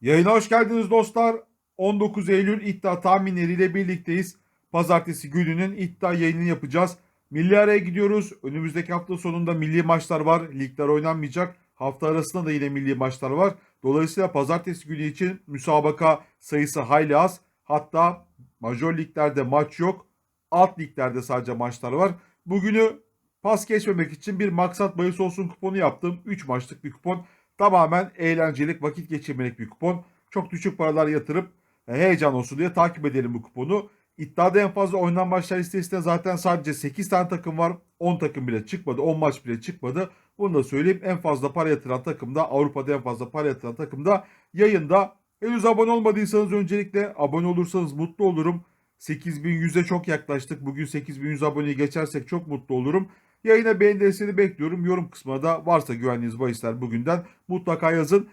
Yayına hoş geldiniz dostlar. 19 Eylül iddia tahminleriyle birlikteyiz. Pazartesi gününün iddia yayınını yapacağız. Milli araya gidiyoruz. Önümüzdeki hafta sonunda milli maçlar var. Ligler oynanmayacak. Hafta arasında da yine milli maçlar var. Dolayısıyla pazartesi günü için müsabaka sayısı hayli az. Hatta major liglerde maç yok. Alt liglerde sadece maçlar var. Bugünü pas geçmemek için bir maksat bahis olsun kuponu yaptım. 3 maçlık bir kupon. Tamamen eğlencelik, vakit geçirmelik bir kupon. Çok düşük paralar yatırıp e, heyecan olsun diye takip edelim bu kuponu. İddiada en fazla oynanan maçlar listesinde zaten sadece 8 tane takım var. 10 takım bile çıkmadı. 10 maç bile çıkmadı. Bunu da söyleyeyim. En fazla para yatıran takım da Avrupa'da en fazla para yatıran takım da yayında. Henüz abone olmadıysanız öncelikle abone olursanız mutlu olurum. 8100'e çok yaklaştık. Bugün 8100 aboneyi geçersek çok mutlu olurum. Yayına beğeni bekliyorum. Yorum kısmına da varsa güvendiğiniz bahisler bugünden mutlaka yazın.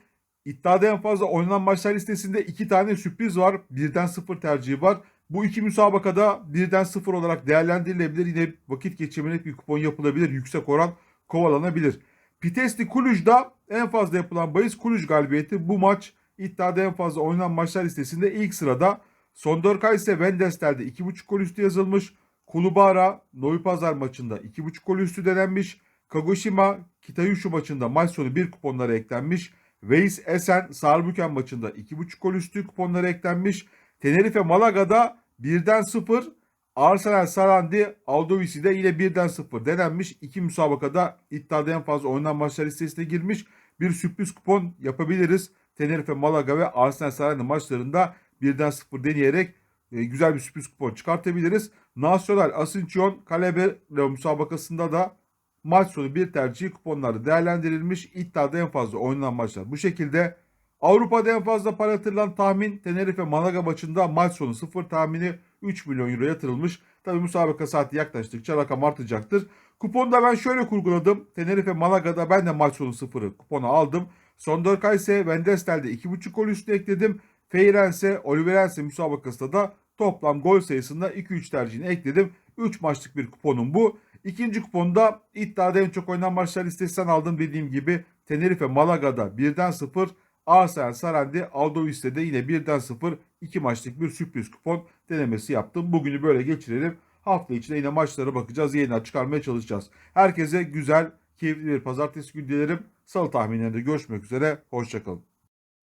İddiada en fazla oynanan maçlar listesinde iki tane sürpriz var. Birden sıfır tercihi var. Bu iki müsabakada birden sıfır olarak değerlendirilebilir. Yine vakit geçirmelik bir kupon yapılabilir. Yüksek oran kovalanabilir. Pitesti Kuluj'da en fazla yapılan bahis Kuluj galibiyeti. Bu maç iddiada en fazla oynanan maçlar listesinde ilk sırada. Sondorka ise Wendestel'de 2.5 gol üstü yazılmış. Kulubara Noy Pazar maçında 2.5 gol üstü denenmiş. Kagoshima Kitayushu maçında maç sonu 1 kuponlara eklenmiş. Veys Esen Sarbuken maçında 2.5 gol üstü kuponlara eklenmiş. Tenerife Malaga'da 1'den 0. Arsenal Sarandi Aldovisi'de yine 1'den 0 denenmiş. İki müsabakada iddiada en fazla oynanan maçlar listesine girmiş. Bir sürpriz kupon yapabiliriz. Tenerife Malaga ve Arsenal Sarandi maçlarında 1'den 0 deneyerek e, güzel bir sürpriz kupon çıkartabiliriz. Nacional Asunción Calabria müsabakasında da maç sonu bir tercih kuponları değerlendirilmiş. İddiada en fazla oynanan maçlar bu şekilde. Avrupa'da en fazla para yatırılan tahmin Tenerife Malaga maçında maç sonu 0 tahmini 3 milyon euro yatırılmış. Tabi müsabaka saati yaklaştıkça rakam artacaktır. Kuponda ben şöyle kurguladım. Tenerife Malaga'da ben de maç sonu 0'ı kupona aldım. Sondorka ise Wendestel'de 2.5 gol üstü ekledim. Feyrense, Oliverense müsabakasında da toplam gol sayısında 2-3 tercihini ekledim. 3 maçlık bir kuponum bu. İkinci kuponda iddiada en çok oynanan maçlar listesinden aldım dediğim gibi Tenerife Malaga'da 1'den 0, Arsenal Sarandi Aldovis'te de yine 1'den 0 2 maçlık bir sürpriz kupon denemesi yaptım. Bugünü böyle geçirelim. Hafta içinde yine maçlara bakacağız. Yeniden çıkarmaya çalışacağız. Herkese güzel, keyifli bir pazartesi günü dilerim. Salı tahminlerinde görüşmek üzere. Hoşçakalın.